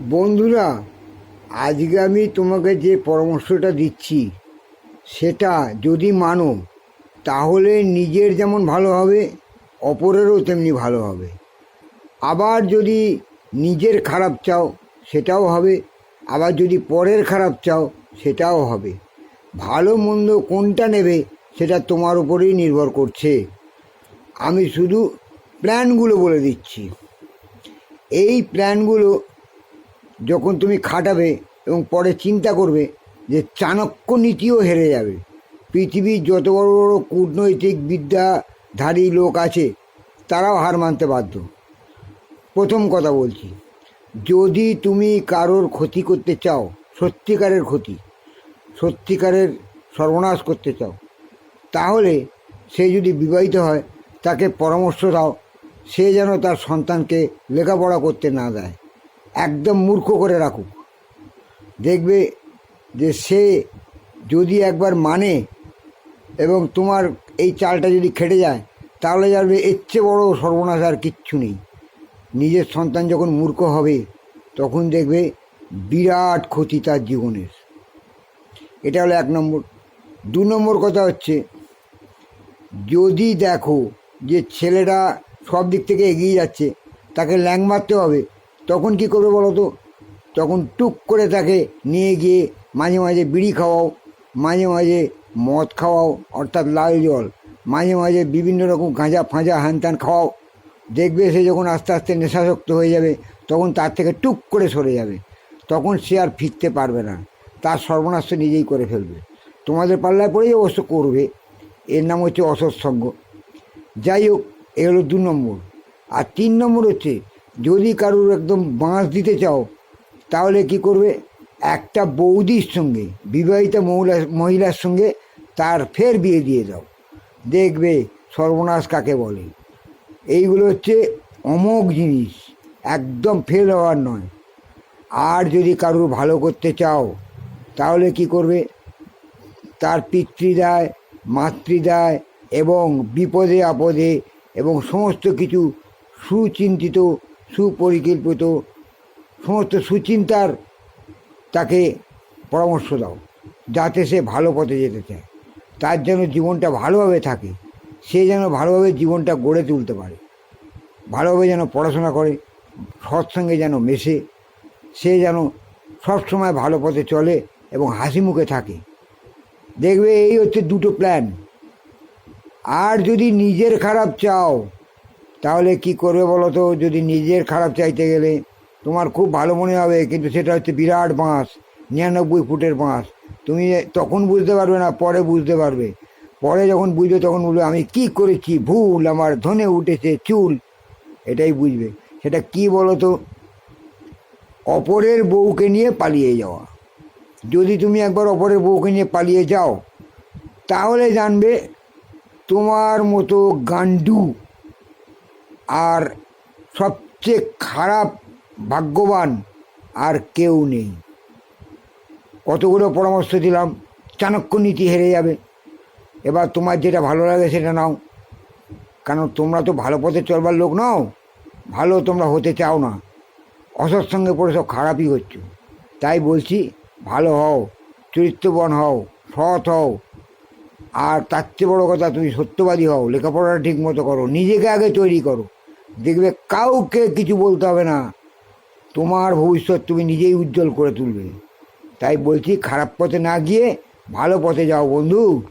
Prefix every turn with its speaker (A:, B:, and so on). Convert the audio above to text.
A: বন্ধুরা, আজকে আমি তোমাকে যে পরামর্শটা দিচ্ছি, সেটা যদি মানো, তাহলে নিজের যেমন ভালো হবে, অপরেরও তেমনি ভালো হবে। আবার যদি নিজের খারাপ চাও, সেটাও হবে। আবার যদি পরের খারাপ চাও, সেটাও হবে। ভালো মন্দ কোনটা নেবে, সেটা তোমার উপরেই নির্ভর করছে। আমি শুধু প্ল্যানগুলো বলে দিচ্ছি। এই প্ল্যানগুলো যখন তুমি খাটাবে এবং পরে চিন্তা করবে যে চাণক্য নীতিও হেরে যাবে। পৃথিবীর যত বড় বড় কূটনৈতিক বিদ্যাধারী লোক আছে, তারাও হার মানতে বাধ্য। প্রথম কথা বলছি, যদি তুমি কারোর ক্ষতি করতে চাও, সত্যিকারের ক্ষতি, সত্যিকারের সর্বনাশ করতে চাও, তাহলে সে যদি বিবাহিত হয়, তাকে পরামর্শ দাও, সে যেন তার সন্তানকে লেখাপড়া করতে না দেয়। একদম মূর্খ করে রাখুক দেখবে যে সে যদি একবার মানে এবং তোমার এই চালটা যদি খেটে যায়, তাহলে জানবে এর চেয়ে বড়ো সর্বনাশ আর কিচ্ছু নেই। নিজের সন্তান যখন মূর্খ হবে, তখন দেখবে বিরাট ক্ষতি তার জীবনের। এটা হলো এক নম্বর। দু নম্বর কথা হচ্ছে, যদি দেখো যে ছেলেটা সব দিক থেকে এগিয়ে যাচ্ছে, তাকে ল্যাং মারতে হবে তখন কি করবে বলো তো? তখন টুক করে তাকে নিয়ে গিয়ে মাঝে মাঝে বিড়ি খাওয়াও, মাঝে মাঝে মদ খাওয়াও, অর্থাৎ লাল জল, মাঝে মাঝে বিভিন্ন রকম গাঁজা ফাঁজা হ্যান ত্যান খাওয়াও। দেখবে সে যখন আস্তে আস্তে নেশাসক্ত হয়ে যাবে, তখন তার থেকে টুক করে সরে যাবে। তখন সে আর ফিরতে পারবে না। তার সর্বনাশ নিজেই করে ফেলবে। তোমাদের পাল্লায় পড়েই অবশ্য করবে। এর নাম হচ্ছে অসৎসঙ্গ। যাই হোক, এ হলো দু নম্বর। আর তিন নম্বর হচ্ছে যদি কারোর একদম বাঁশ দিতে চাও, তাহলে কি করবে? একটা বৌদির সঙ্গে, বিবাহিতা মহিলা মহিলার সঙ্গে তার ফের বিয়ে দিয়ে দাও। দেখবে সর্বনাশ কাকে বলে। এইগুলো হচ্ছে অমোঘ জিনিস, একদম ফেল হওয়ার নয়। আর যদি কারোর ভালো করতে চাও, তাহলে কি করবে? তার পিতৃদায়, মাতৃদায় এবং বিপদে আপদে এবং সমস্ত কিছু সুচিন্তিত সুপরিকল্পিত সমস্ত সুচিন্তার তাকে পরামর্শ দাও, যাতে সে ভালো পথে যেতে চায়। তার যেন জীবনটা ভালোভাবে থাকে, সে যেন ভালোভাবে জীবনটা গড়ে তুলতে পারে। ভালোভাবে যেন পড়াশোনা করে, সৎসঙ্গে যেন মেশে, সে যেন সবসময় ভালো পথে চলে এবং হাসি মুখে থাকে। দেখবে এই হচ্ছে দুটো প্ল্যান আর যদি নিজের খারাপ চাও তাহলে কি করবে বলো তো? যদি নিজের খারাপ চাইতে গেলে তোমার খুব ভালো মনে হবে, কিন্তু সেটা হচ্ছে বিরাট বাঁশ, নিরানব্বই ফুটের বাঁশ। তুমি তখন বুঝতে পারবে না, পরে বুঝতে পারবে। পরে যখন বুঝবে তখন বলবে, আমি কি করেছি? ভুল, আমার ধনে উঠেছে, চুল। এটাই বুঝবে। সেটা কি বলো তো? অপরের বউকে নিয়ে পালিয়ে যাওয়া। যদি তুমি একবার অপরের বউকে নিয়ে পালিয়ে যাও, তাহলে জানবে তোমার মতো গান্ডু আর সবচেয়ে খারাপ ভাগ্যবান আর কেউ নেই। কতগুলো পরামর্শ দিলাম, চাণক্য নীতি হেরে যাবে। এবার তোমার যেটা ভালো লাগে সেটা নাও। কেন তোমরা তো ভালো পথে চলবার লোক নাও, ভালো তোমরা হতে চাও না। অসৎ সঙ্গে পড়ে সব খারাপই হচ্ছে তাই বলছি, ভালো হও, চরিত্রবান হও, সৎ হও। আর তার চেয়ে বড়ো কথা, তুমি সত্যবাদী হও, লেখাপড়াটা ঠিক মতো করো, নিজেকে আগে তৈরি করো। দেখবে কাউকে কিছু বলতে হবে না। তোমার ভবিষ্যৎ তুমি নিজেই উজ্জ্বল করে তুলবে। তাই বলছি, খারাপ পথে না গিয়ে ভালো পথে যাও বন্ধু।